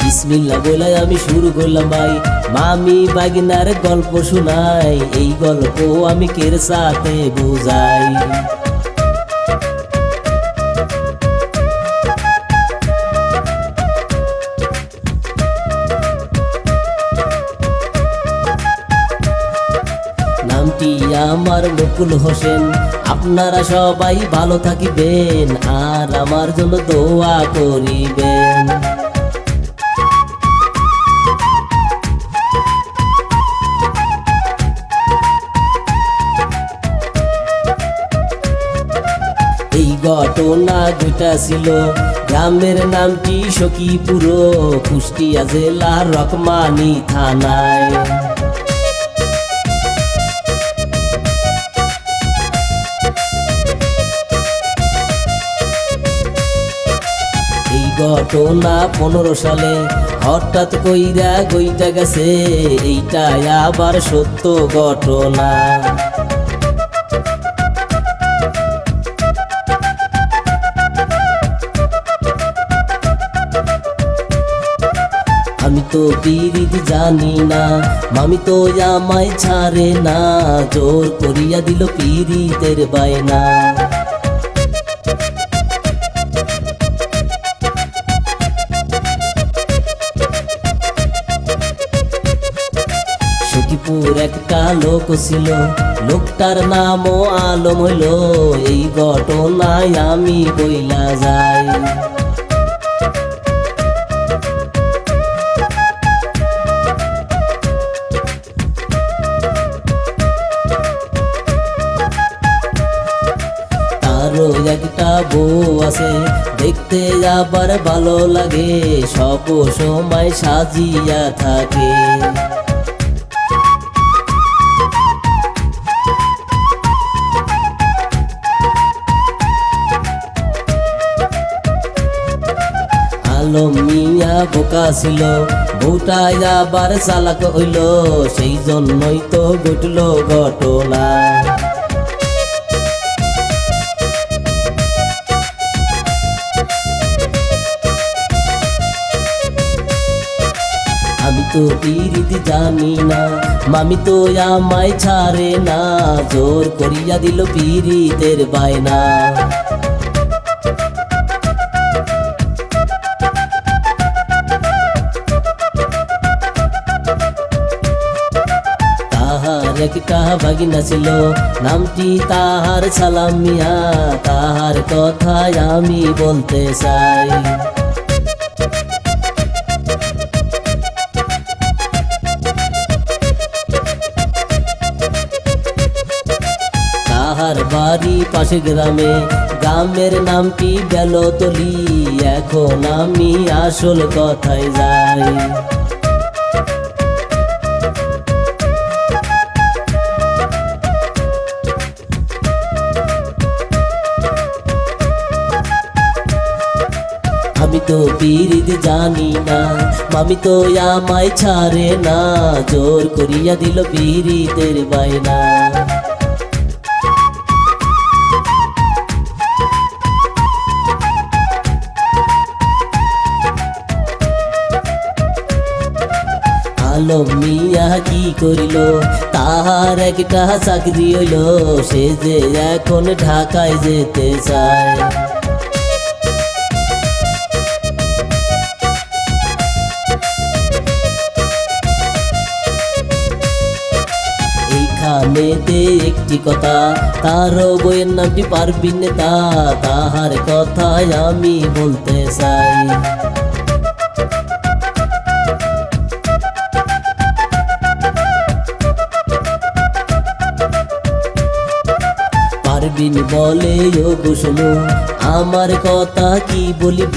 বিসমিল্লা বলে আমি শুরু করলাম ভাই। মামি বাগিনার গল্প শোনাই, এই গল্প আমি কের সাথে বুঝাই? আমার মুকুল হোসেন। আপনারা সবাই ভালো থাকিবেন আর আমার জন্য দোয়া করিবেন। এই ঘটনা ঘটেছিল গ্রামের নামটি সখীপুর, কুষ্টিয়া জেলার রকমানি থানায়। ঘটনা পনেরো সালে হঠাৎ কইরা গইটা গেছে এইটা আবার সত্য ঘটনা। আমি তো পিরিত জানি না, মামি তো আমায় ছাড়ে না, জোর করিয়া দিল পিরিতের বায়না। লোক ছিল, লোকটার নামও আলম হইল। এই ঘটনায় আমি বইলা যাই। তারও একটা বউ আছে, দেখতে আবার ভালো লাগে, সব সময় সাজিয়া থাকে। আলম মিয়া বোকা ছিল। বউটা আবার চালাক হইল, সেই জন্যই তো ঘটল ঘটনা। আমি তো পিরিতি জানি না, মামি তো আমায় ছাড়ে না, জোর করিয়া দিল পিরিতের বায়না। তাহার একটা বাগিনা ছিল নামটি তাহার সালাম মিয়া, তাহার কথায় আমি বলতে চাই। তাহার বাড়ি পাশে গ্রামে, গ্রামের নামটি বেলতলি। এখন আমি আসল কথায় যাই। তো পীরিত জানি না। মামি তো আমায় ছাড়ে না। জোর করিয়া দিল পীরিতের বাইনা আলম মিয়া কি করিল? তাহার একটা চাকরি হইল। সে যে এখন ঢাকায় যেতে চায়। এইখানেতে একটি কথা তার বইয়ের নামটি পারবি নেতা? তাহার কথায় আমি বলতে চাই। পারবিন বলে, ও আমার কথা কি বলিব?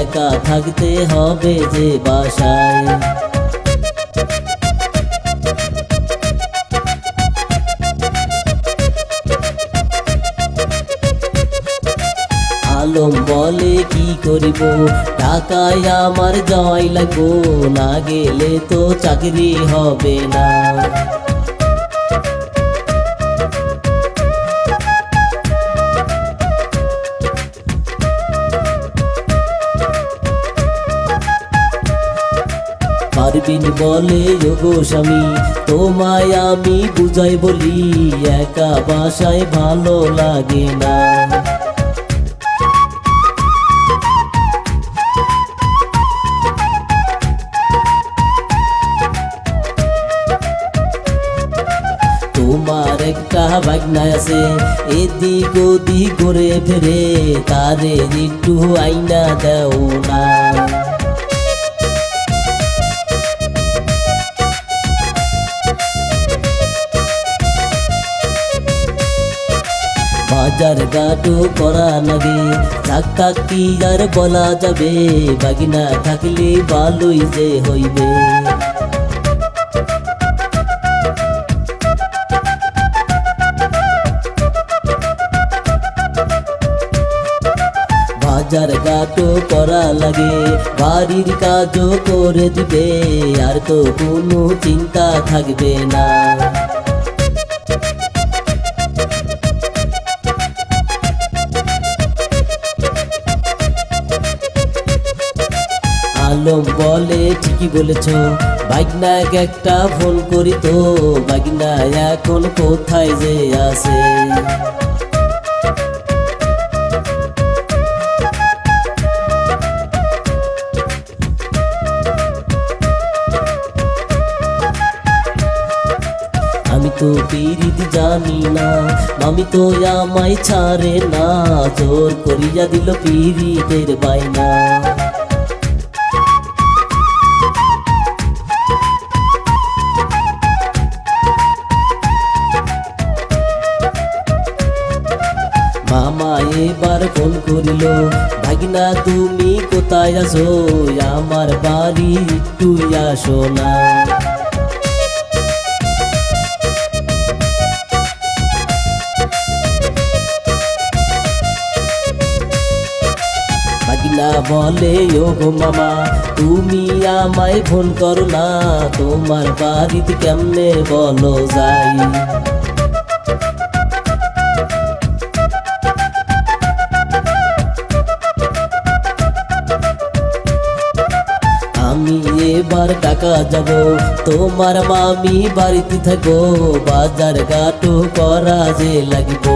একা থাকতে হবে যে বাসায়। মলম বলে কি করিব? টাকায় আমার জয় লাগবো, না গেলে তো চাকরি হবে না। পারবিন বলে গোস্বামী তোমায় আমি বুঝাই বলি, একা বাসায় ভালো লাগে না। বাগনা আছে এদিক ওদিক ঘুরে ফেরে একটু আইনা দেও না। বাজার গাটো করা লাগে থাক কি আর বলা যাবে, বাগিনা থাকলে ভালোই যে হইবে। বাজার গাটো করা লাগে। বাড়ির কাজও করে দিবে, আর তো কোনো চিন্তা থাকবে না। আলম বলে, ঠিকই বলেছ বাগনাক একটা ফোন করি তো বাগনা এখন কোথায় যে আছে। জানি না। আমি তো আমায় ছাড়ে না। জোর করিয়া দিল পিরিতের বাইনা মামা এবার ফোন করিল, ভাগিনা, তুমি কোথায় আছো? আমার বাড়ি একটু আসো না। বলে ও গো মামা, তুমি আমায় ফোন করো না, তোমার বাড়িতে কেমনে বলো যাই? আমি এবার টাকা যাব, তোমার মামি বাড়িতে থাকো বাজার ঘাটো করা যে লাগিব।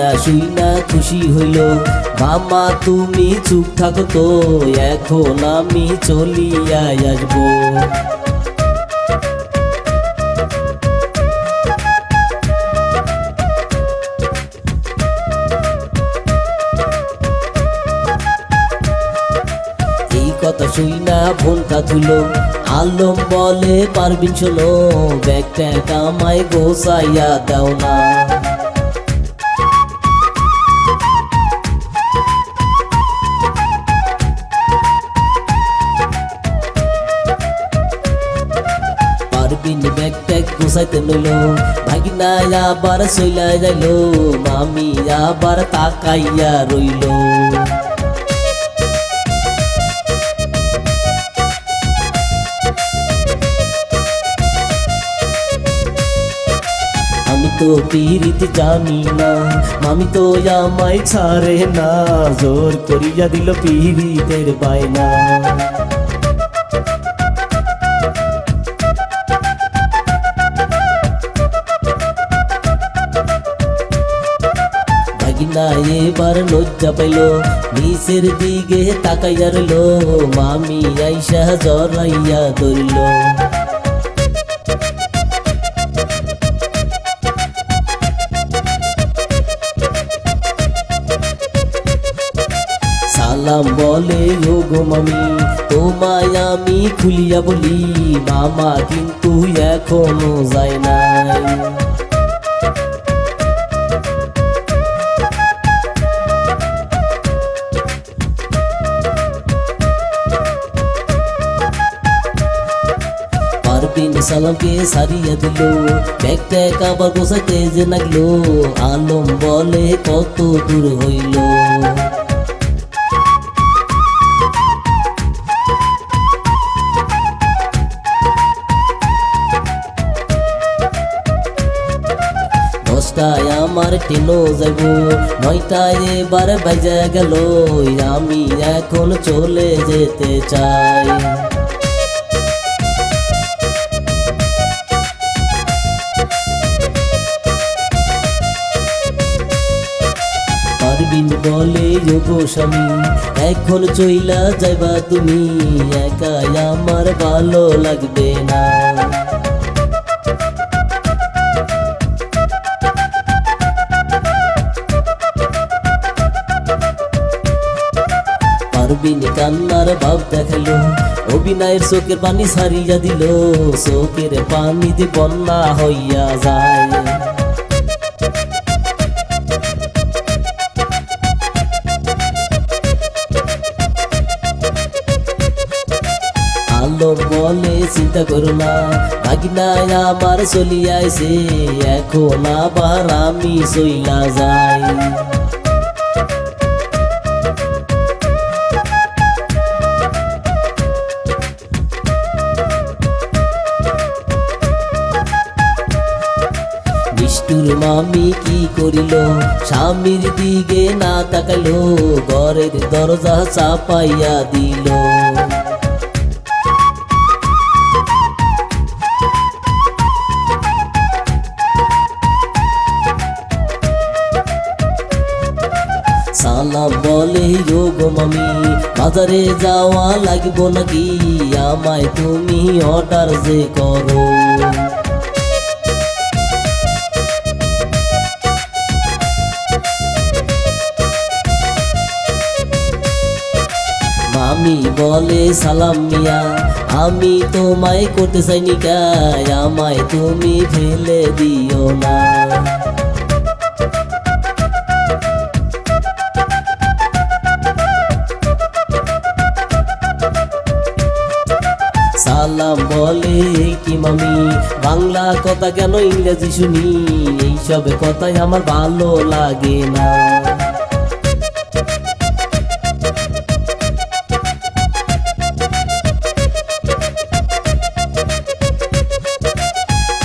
বাগিনা শুই না খুশি হইল। মামা, তুমি চুপ থাকো তো, এখন আমি চলিয়া আসব। কথা শুই না ফোনটা তুলো আলম বলে পারবিন শোনো ব্যাগটা কামাই গোসাইয়া দাও না। গোসাইতে নইল ভাগিনা আবার সইলা যাইল, মামি আবার তাকাইয়া রইল। তো পীরিত জানি না, মামি তো আমায় ছাড়ে না, জোর করিয়া দিল পীরিতের বায়না। এবার লজ্জা পাইল। নিচের দিকে তাকাইয়া রইল মামি আইসা জরাইয়া ধরিল। সালাম বলে, ও গো মামি, তোমায় আমি খুলিয়া বলি, মামা কিন্তু এখনও যায় নাই। সালামকে সারিয়া দিল ব্যাগ ট্যাগ আবার যে লাগল আলম বলে কত দূর হইল দশটা যাইব নয়টায় এবার বাজে গেল আমি এখন চলে যেতে চাই পারবিন বলে স্বামী, এখন চইলা যাইবা তুমি, একাই আমার ভালো লাগবে না। পারবিন কান্নার ভাব দেখাল অভিনয়ের চোখের পানি সারিয়া দিল, চোখের পানিতে বন্যা হইয়া যায়। চিন্তা করো না, ভাগিনায় আমার চলিয়াইছে এখন আবার আমি চইলা যাই। নিষ্ঠুর মামি কি করিল, স্বামীর দিকে না তাকাইলো, ঘরের দরজা চাপাইয়া দিল। সালাম বলে যোগ মামি, বাজারে যাওয়া লাগব নাকি? আমায় তুমি অর্ডার যে করো। মামি বলে, সালাম মিয়া, আমি তোমায় করতে চাইনি গায় আমায় তুমি ফেলে দিও না। সালাম বলে কি মামি? বাংলা কথা কেন ইংরেজি শুনি? এইসব কথাই আমার ভালো লাগে না।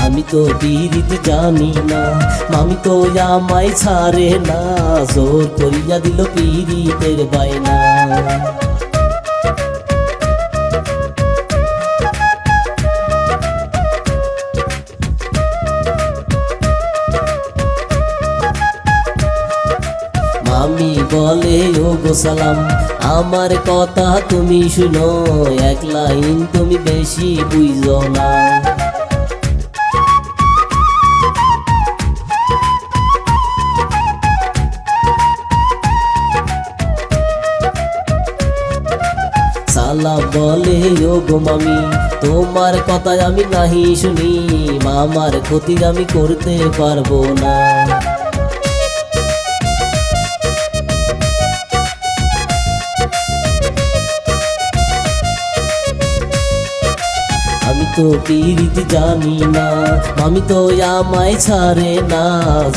আমি তো বিরিতি জানি না, মামি তো আমায় ছাড়ে না, জোর করিয়া দিল পিরিতের বাইনা বলে, ও গো সালাম, আমার কথা তুমি শুনো, এক লাইন তুমি বেশি বুঝো না। সালাম বলে, ও মামি, তোমার কথা আমি নাহি শুনি, মামার ক্ষতি আমি করতে পারব না। আমি তো পিরিতি জানি না আমি তো আমায় ছাড়ে না,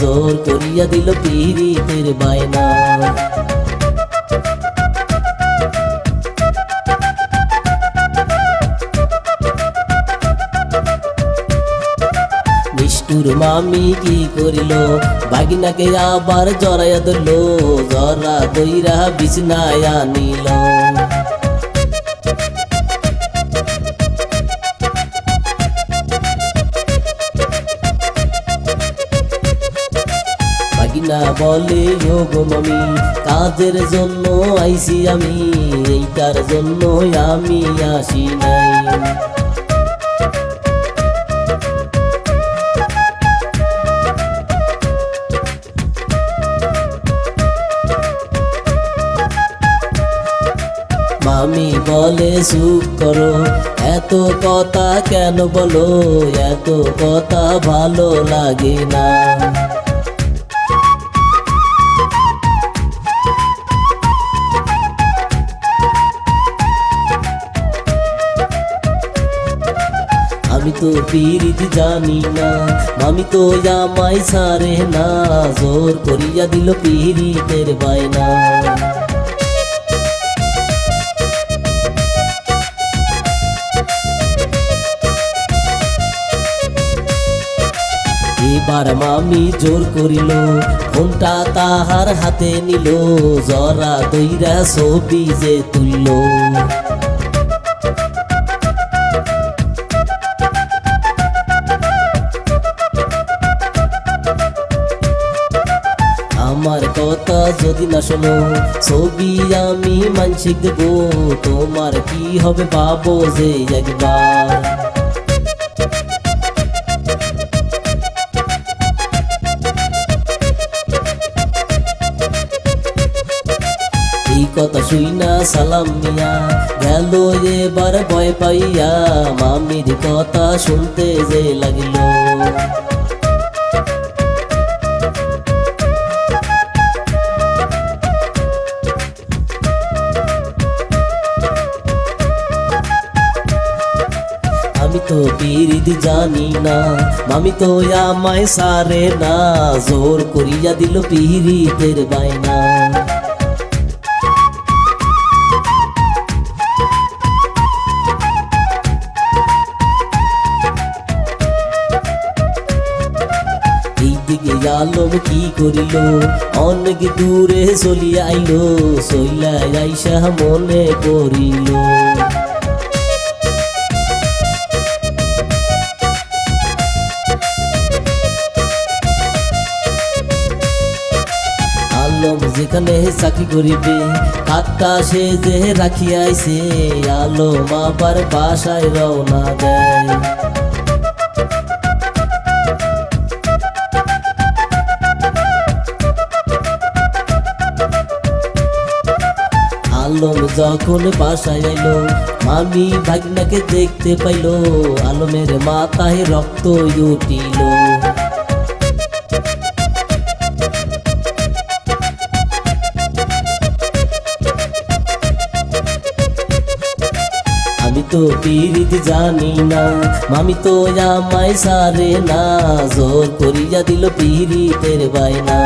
জোর করিয়া দিল পিরিতের বায়না। মামি কি করিল, বাগিনাকে আবার জড়াইয়া ধরল, জরা দইরা বিছনায় আনিল। বলে, ও গো মামি কাজের জন্য আইছি আমি? এইটার জন্য আমি আসি নাই। মামি বলে সুখ করো, এত কথা কেন বলো? এত কথা ভালো লাগে না। তো পিরিত জানি না। মামি তো আমায় ছাড়ে না, জোর করিয়া দিল পিরিতের বায়না। আমার মামি জোর করিল, ফোনটা তাহার হাতে নিল, জরা দইরা ছবি যে তুলল। কথা যদি না শোনো ছবি আমি তোমার কি হবে পাবো যে একবার? কথা শুই না সালাম মিয়া, গেল এবার ভয় পাইয়া, মামির কথা শুনতে যে লাগিল। তো পিরিতি জানি না। মামি তো আমায় সারে না। জোর করিয়া দিল পিরিতের বাইনা এইদিকে আলম কি করিল? অনেক দূরে চলিয়া আইল, চইলা আইসা মনে করিল। আলম যেখানে চাকরি করিবে কাঠটা সে যে রাখিয়া আইছে আলম আবার বাসায় রওনা দেয়। আলম যখন বাসায় আইলো, মামি ভাগনাকে দেখতে পাইলো, আলমের মাথায় রক্ত উঠিল। তো পীরিত জানি না। মামি তো আমায় সারে না, জোর করিয়া দিল পীরিতের বাইনা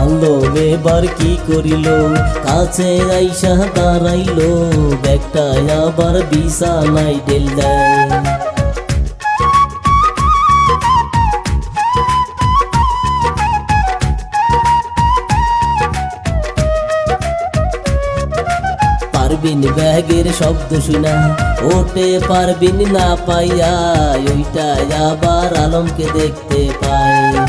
আলো এবার কি করিল? কাছে আইসা দাঁড়াইল ব্যাগটা আবার বিছানায় ঢেল দেয়। পারবিন ব্যাগের শব্দ শুনা ওঠে পারবিন না পাইয়া ওইটা আবার আলমকে দেখতে পারবিন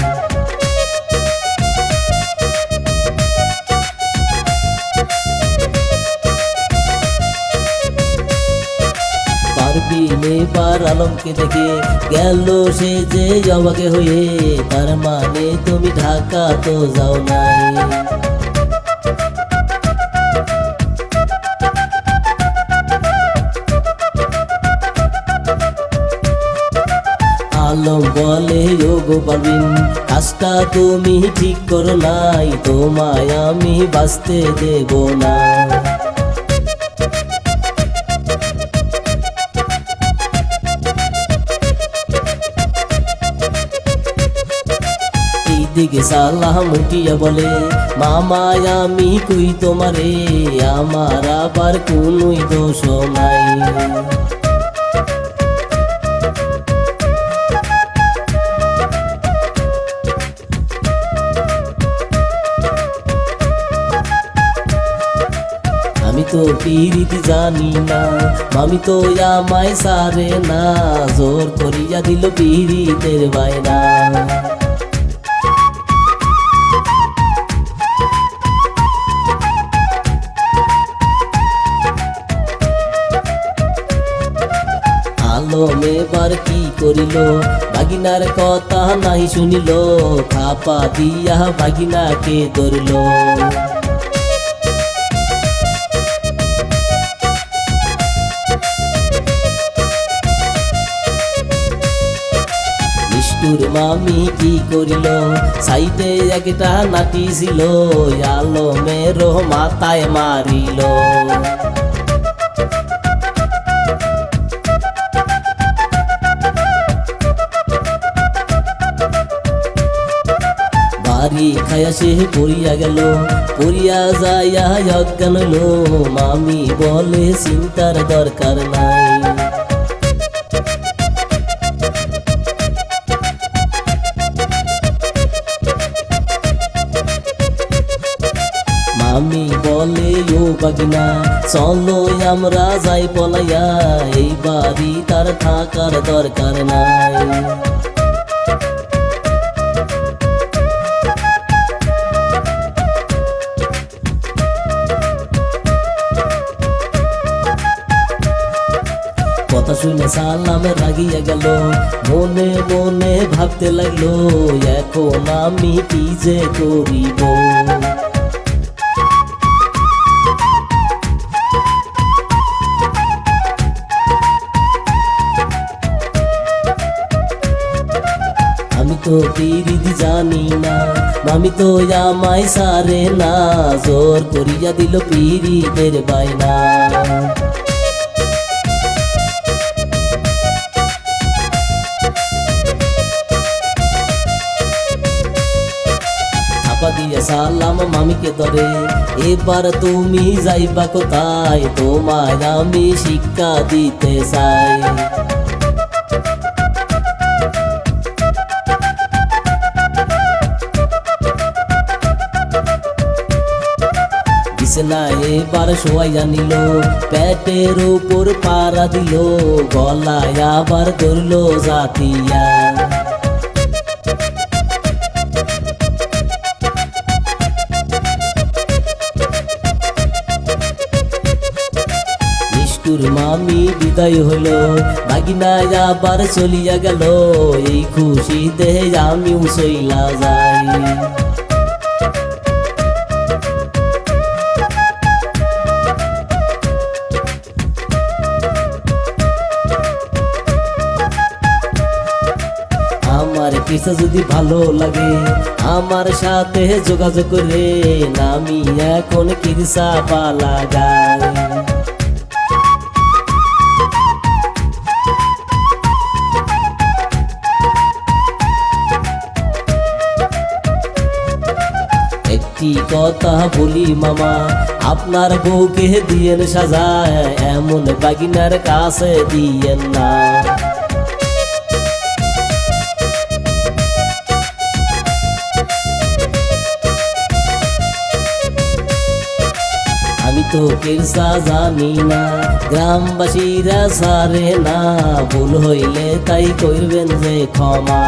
এবার আলমকে দেখে গেল সে যে অবাকে হয়ে, তার মানে তুমি ঢাকা তো যাও নাই। আলম বলে যোগো পারবিন, কাজটা তুমি ঠিক করো নাই, তোমায় আমি বাঁচতে দেব না। এইদিকে সালাম উঠিয়া বলে মামায় আমি কুই তোমারে? আমার আবার কোনই দোষ নাই। পিরিতি জানি না। মামি তো আমায় সারে না, জোর করিয়া দিল পিরিতের বাইনা আলম কি করিল? বাগিনার কথা নাই শুনিল, থাপা দিয়া বাগিনাকে ধরল। নিষ্ঠুর মামি কি করিল? সাইডে একটা নাটি ছিল আলমের মাথায় মারিল। বাড়ি খায়া সে পড়িয়া গেল, পড়িয়া যাইয়া অজ্ঞান মামি বলে, চিন্তার দরকার নাই। চলো আমরা যাই পলাইয়া, এই বাড়ি তার থাকার দরকার নাই। কথা শুনে সালামে রাগিয়া গেল, মনে মনে ভাবতে লাগল, এখন আমি কি যে করিব? পিরিতি জানি না। মামি তো আমায় সারে না। জোর করিয়া দিল পিরিতের বাইনা দিয়ে সালাম মামিকে ধরে, এবার তুমি যাইবা কোথায়? তোমায় আমি শিক্ষা দিতে চাই। এবার শোয়াইয়া নিল পেটের উপর পাড়া দিল, গলায় আবার ধরলো জাতিয়া। মামি বিদায় হলো বাগিনায় আবার চলিয়া গেল, এই খুশিতে আমিও সইলা যাই। কিছু যদি ভালো লাগে, আমার সাথে যোগাযোগ করে আমি এখন কিরসা পালা একটি কথা বলি মামা, আপনার বউকে দিয়েন সাজায় এমন বাগিনার কাছে দিয়েন না। আমি তো কেরসা জানি না গ্রামবাসীরা সারে না ভুল হইলে তাই করবেন যে ক্ষমা।